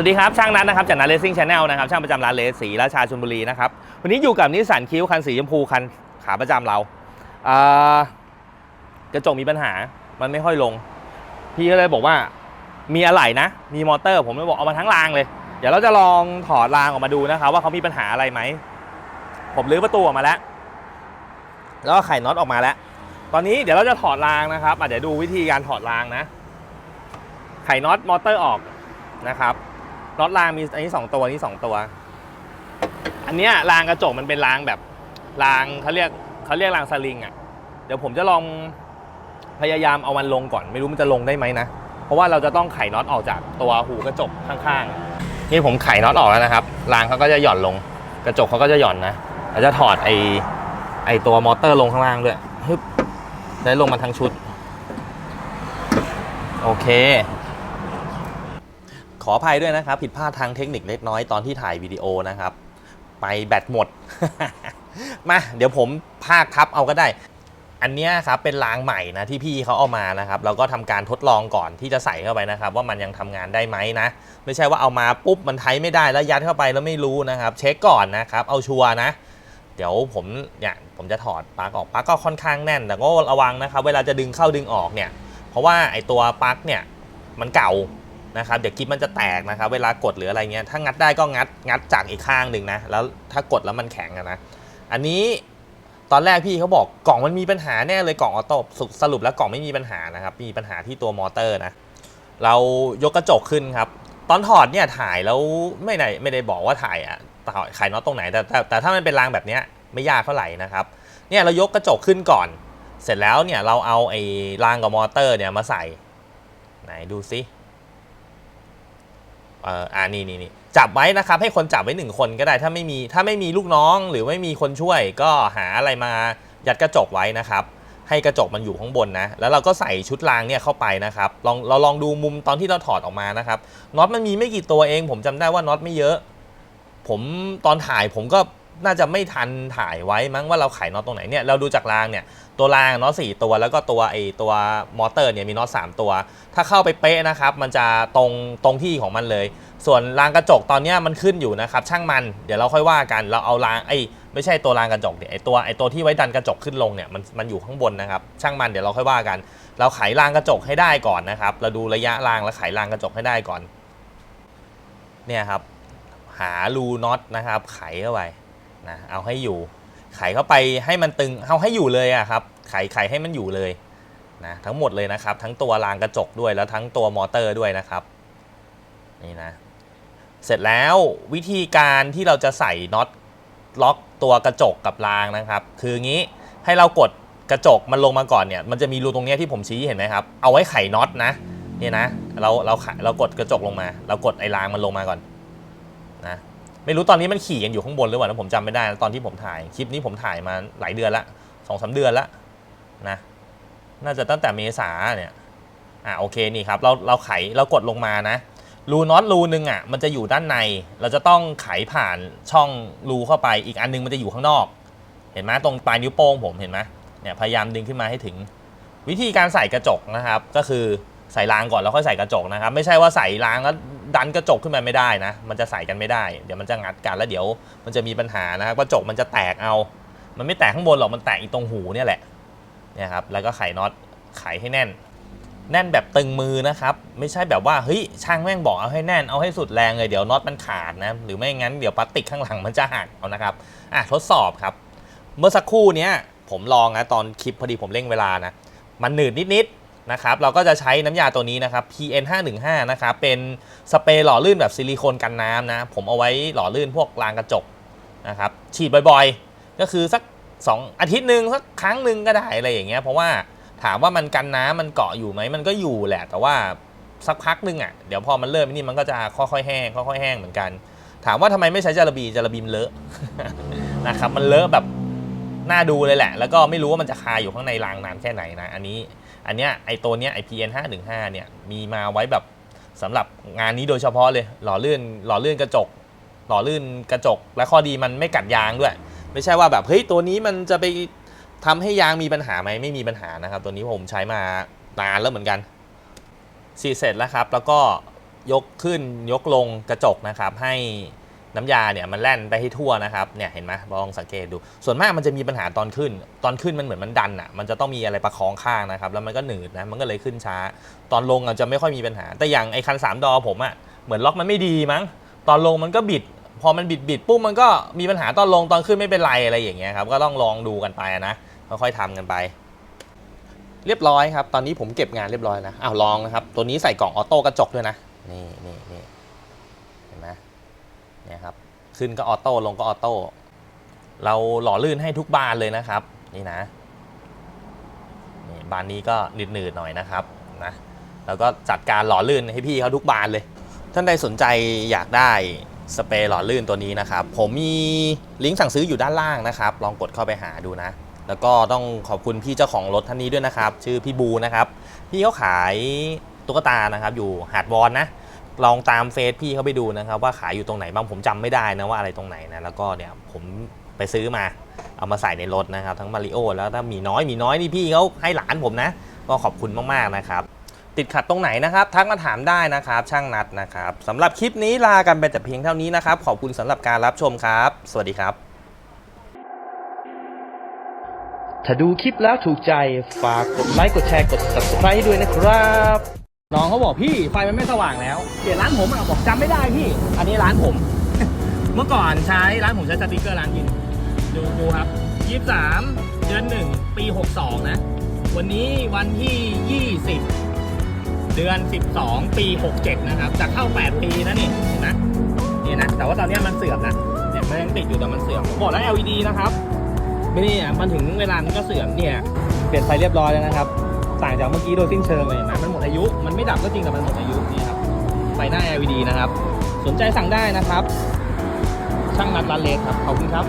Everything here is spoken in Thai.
วัสดีครับช่างนัทนะครับจากนัทเลสซิ่งชาแนลนะครับช่างประจำร้านเลสสีราชาชลบุรีนะครับวันนี้อยู่กับนิสสันคิวคันสีชมพูคันขาประจำเราอ่ากระจกมีปัญหามันไม่ค่อยลง พี่ก็เลยบอกว่ามีอะไรนะ มีมอเตอร์ ผมเลยบอกเอามาทั้งรางเลย เดี๋ยวเราจะลองถอดรางออกมาดูนะครับว่าเขามีปัญหาอะไรไหม ผมรื้อประตูออกมาแล้ว แล้วก็ไขน็อตออกมาแล้ว ตอนนี้เดี๋ยวเราจะถอดรางนะครับอะเดี๋ยวดูวิธีการถอดรางนะ ไขน็อตมอเตอร์ออกนะครับ น็อตรางมีอันนี้สองตัวอันนี้สองตัว อันเนี้ยรางกระจกมันเป็นรางแบบรางเขาเรียกเขาเรียกรางสลิงอะเดี๋ยวผมจะลองพยายามเอามันลงก่อน ไม่รู้มันจะลงได้ไหมนะ เพราะว่าเราจะต้องไขน็อตออกจากตัวหูกระจกข้างๆ นี่ผมไขน็อตออกแล้วนะครับ รางเขาก็จะหย่อนลง กระจกเขาก็จะหย่อนนะเราจะถอดไอไอตัวมอเตอร์ลงข้างล่างด้วยฮึบได้ลงมาทั้งชุด โอเค ขออภัยด้วยนะครับ ผิดพลาดทางเทคนิคเล็กน้อยตอนที่ถ่ายวิดีโอนะครับ ไปแบตหมด มา เดี๋ยวผมภาคทับเอาก็ได้ อันนี้ครับเป็นรางใหม่นะที่พี่เขาเอามานะครับเราก็ทำการทดลองก่อนที่จะใส่เข้าไปนะครับ ว่ามันยังทำงานได้ไหมนะ ไม่ใช่ว่าเอามาปุ๊บมันไทยไม่ได้แล้วยัดเข้าไปแล้วไม่รู้นะครับ เช็คก่อนนะครับ เอาชัวร์นะเดี๋ยวผมเนี่ยผมจะถอดปลั๊กออกปลั๊กก็ค่อนข้างแน่น แต่ก็ระวังนะครับ เวลาจะดึงเข้าดึงออกเนี่ย เพราะว่าไอตัวปลั๊กเนี่ยมันเก่า นะครับเดี๋ยวกิ๊บมันจะแตกนะครับ เวลากดหรืออะไรเงี้ยถ้างัดได้ก็งัดงัดจากอีกข้างหนึ่งนะแล้วถ้ากดแล้วมันแข็งนะอันนี้ตอนแรกพี่เขาบอกกล่องมันมีปัญหาแน่เลยกล่องออโต้สสรุปแล้วกล่องไม่มีปัญหานะครับมีปัญหาที่ตัวมอเตอร์นะเรายกกระจกขึ้นครับ ตอนถอดเนี่ยถ่ายแล้วไม่ได้ไม่ได้บอกว่าถ่ายอะถ่ายขายน็อตตรงไหนแต่แต่แต่ถ้ามันเป็นรางแบบเนี้ยไม่ยากเท่าไหร่นะครับเนี่ยเรายกกระจกขึ้นก่อน เสร็จแล้วเนี่ยเราเอาไอ้รางกับมอเตอร์เนี่ยมาใส่ไหนดูซิ อ่ออ่านี่นี่นี่จับไว้นะครับ ให้คนจับไว้หนึ่งคนก็ได้ถ้าไม่มีถ้าไม่มีลูกน้องหรือไม่มีคนช่วย ก็หาอะไรมายัดกระจกไว้นะครับ ให้กระจกมันอยู่ข้างบนนะ แล้วเราก็ใส่ชุดรางเนี่ยเข้าไปนะครับลองเราลองดูมุมตอนที่เราถอดออกมานะครับน็อตมันมีไม่กี่ตัวเอง ผมจำได้ว่าน็อตไม่เยอะ ผมตอนถ่ายผมก็ น่าจะไม่ทันถ่ายไว้มั้งว่าเราไขน็อตตรงไหนเนี่ยเราดูจากรางเนี่ยตัวรางน็อตสี่ตัวแล้วก็ตัวไอตัวมอเตอร์เนี่ยมีน็อตสามตัว ถ้าเข้าไปเป๊ะนะครับมันจะตรงตรงที่ของมันเลย ส่วนรางกระจกตอนเนี้ยมันขึ้นอยู่นะครับช่างมันเดี๋ยวเราค่อยว่ากันเราเอารางไอ้ไม่ใช่ตัวรางกระจกเนี่ยไอ้ตัวไอ้ตัวที่ไว้ดันกระจกขึ้นลงเนี่ยมันมันอยู่ข้างบนนะครับช่างมันเดี๋ยวเราค่อยว่ากัน เราไขรางกระจกให้ได้ก่อนนะครับเราดูระยะรางแล้วไขรางกระจกให้ได้ก่อนเนี่ยครับหารูน็อตนะครับไขเข้าไป นะเอาให้อยู่ไขเข้าไปให้มันตึงเอาให้อยู่เลยอะครับไขไขให้มันอยู่เลยนะทั้งหมดเลยนะครับ ทั้งตัวรางกระจกด้วยแล้วทั้งตัวมอเตอร์ด้วยนะครับนี่นะเสร็จแล้ววิธีการที่เราจะใส่น็อตล็อกตัวกระจกกับรางนะครับ คืองี้ให้เรากดกระจกมันลงมาก่อนเนี่ยมันจะมีรูตรงนี้ที่ผมชี้เห็นไหมครับ เอาไว้ไขน็อตนะเนี่ยนะเราเราไขเรากดกระจกลงมา เรากดไอ้รางมันลงมาก่อนนะ ไม่รู้ตอนนี้มันขี่กันอยู่ข้างบนหรือเปล่านะผมจำไม่ได้นะตอนที่ผมถ่ายคลิปนี้ผมถ่ายมาหลายเดือนละสองสาเดือนละนะน่าจะตั้งแต่เมษาเนี่ยอะโอเคนี่ครับเราเราไขเรากดลงมานะรูน็อตรูนึงอะมันจะอยู่ด้านใน เราจะต้องไขผ่านช่องรูเข้าไปอีกอันนึงมันจะอยู่ข้างนอก เห็นไหมตรงปลายนิ้วโป้งผมเห็นไหมเนี่ยพยายามดึงขึ้นมาให้ถึง วิธีการใส่กระจกนะครับ ก็คือใส่รางก่อนแล้วค่อยใส่กระจกนะครับ ไม่ใช่ว่าใส่รางแล้ว ดันกระจกขึ้นมาไม่ได้นะ มันจะใส่กันไม่ได้ เดี๋ยวมันจะงัดกันแล้วเดี๋ยวมันจะมีปัญหานะครับกระจกมันจะแตกเอา มันไม่แตกข้างบนหรอก มันแตกอีตรงหูเนี่ยแหละ เนี่ยครับ แล้วก็ไขน็อต ไขให้แน่น แน่นแบบตึงมือนะครับ ไม่ใช่แบบว่า เฮ้ย ช่างแม่งบอกเอาให้แน่น เอาให้สุดแรงเลย เดี๋ยวน็อตมันขาดนะ หรือไม่งั้นเดี๋ยวพลาสติกข้างหลังมันจะหักเอานะครับ อะทดสอบครับ เมื่อสักครู่เนี้ยผมลองนะตอนคลิปพอดีผมเร่งเวลานะ มันหนืดนิดๆ นะครับเราก็จะใช้น้ำยาตัวนี้นะครับ PN 5 1 5นะครับเป็นสเปรย์หล่อลื่นแบบซิลิโคนกันน้ำนะ ผมเอาไว้หล่อลื่นพวกรางกระจกนะครับฉีดบ่อยๆ ก็คือสัก 2 อาทิตย์หนึ่งสักครั้งหนึ่งก็ได้อะไรอย่างเงี้ยเพราะว่าถามว่ามันกันน้ำมันเกาะอยู่ไหมมันก็อยู่แหละ แต่ว่าสักพักหนึงอะเดี๋ยวพอมันเริ่มนี่มันก็จะค่อยๆแห้งค่อยๆแห้งเหมือนกัน ถามว่าทำไมไม่ใช้จาระบีจาระบีมเลอะนะครับมันเลอะแบบ น่าดูเลยแหละ แล้วก็ไม่รู้ว่ามันจะคาอยู่ข้างในรางนานแค่ไหนนะ อันนี้ อันเนี้ยไอตัวเนี้ยไอ PN 5 1 5เนี่ย มีมาไว้แบบสำหรับงานนี้โดยเฉพาะเลย หล่อลื่น หล่อลื่นกระจก หล่อลื่นกระจก และข้อดีมันไม่กัดยางด้วย ไม่ใช่ว่าแบบเฮ้ยตัวนี้มันจะไปทำให้ยางมีปัญหาไหมไม่มีปัญหานะครับ ตัวนี้ผมใช้มานานแล้วเหมือนกันสีเสร็จแล้วครับ แล้วก็ยกขึ้นยกลงกระจกนะครับให้ น้ำยาเนี่ยมันแล่นไปให้ทั่วนะครับเนี่ยเห็นไหมลองสังเกตดู ส่วนมากมันจะมีปัญหาตอนขึ้น ตอนขึ้นมันเหมือนมันดันอะมันจะต้องมีอะไรประคองข้างนะครับแล้วมันก็หนืดนะมันก็เลยขึ้นช้า ตอนลงอาจจะไม่ค่อยมีปัญหา แต่อย่างไอ้คันสามดอผมอะเหมือนล็อกมันไม่ดีมั้ง ตอนลงมันก็บิด พอมันบิดบิดปุ๊บมันก็มีปัญหาตอนลงตอนขึ้นไม่เป็นไรอะไรอย่างเงี้ยครับก็ต้องลองดูกันไปนะค่อยๆทำกันไป เรียบร้อยครับ ตอนนี้ผมเก็บงานเรียบร้อยนะอ้าวลองนะครับตัวนี้ใส่กล่องออโต้กระจกด้วยนะนี่นี่นี่ เนี่ยครับขึ้นก็ออโต้ลงก็ออโต้เราหล่อลื่นให้ทุกบานเลยนะครับ นี่นะนี่บานนี้ก็หนืดๆหน่อยนะครับนะแล้วก็จัดการหล่อลื่นให้พี่เขาทุกบานเลย ท่านใดสนใจอยากได้สเปรย์หล่อลื่นตัวนี้นะครับ ผมมีลิงก์สั่งซื้ออยู่ด้านล่างนะครับ ลองกดเข้าไปหาดูนะ แล้วก็ต้องขอบคุณพี่เจ้าของรถท่านนี้ด้วยนะครับ ชื่อพี่บูนะครับ พี่เขาขายตุ๊กตานะครับ อยู่หาดวอนนะ ลองตามเฟซพี่เขาไปดูนะครับ ว่าขายอยู่ตรงไหนบ้างผมจำไม่ได้นะว่าอะไรตรงไหนนะแล้วก็เนี่ยผมไปซื้อมาเอามาใส่ในรถนะครับ ทั้งมาริโอแล้วถ้ามีน้อยมีน้อยนี่พี่เขาให้หลานผมนะ ก็ขอบคุณมากๆนะครับ ติดขัดตรงไหนนะครับ ทักมาถามได้นะครับ ช่างนัดนะครับสำหรับคลิปนี้ลากันไปแต่เพียงเท่านี้นะครับ ขอบคุณสำหรับการรับชมครับ สวัสดีครับ ถ้าดูคลิปแล้วถูกใจฝากกดไลค์กดแชร์กด subscribe ให้ด้วยนะครับ น้องเขาบอกพี่ไฟมันไม่สว่างแล้วเปลี่ยนร้านผมอะบอกจำไม่ได้พี่ อันนี้ร้านผม เมื่อก่อนใช้ร้านผมใช้สติกเกอร์ร้านยิน ดูดูครับ23เดือน1ปี62นะ วันนี้วันที่20เดือน12ปี67นะครับ จะเข้า8ปีนะนี่เห็นไหมนี่นะ แต่ว่าตอนนี้มันเสื่อมนะเนี่ยมันยังติดอยู่แต่มันเสื่อมผมบอกแล้ว LED นะครับไม่นี่มันถึงเวลามันก็เสื่อมเนี่ยเปลี่ยนไฟเรียบร้อยแล้วนะครับ ต่างจากเมื่อกี้โดยสิ้นเชิงเลยนะมันหมดอายุ มันไม่ดับก็จริงแต่มันหมดอายุนี่ครับไฟหน้า LED นะครับ สนใจสั่งได้นะครับ ช่างนัดร้านเลสครับ ขอบคุณครับ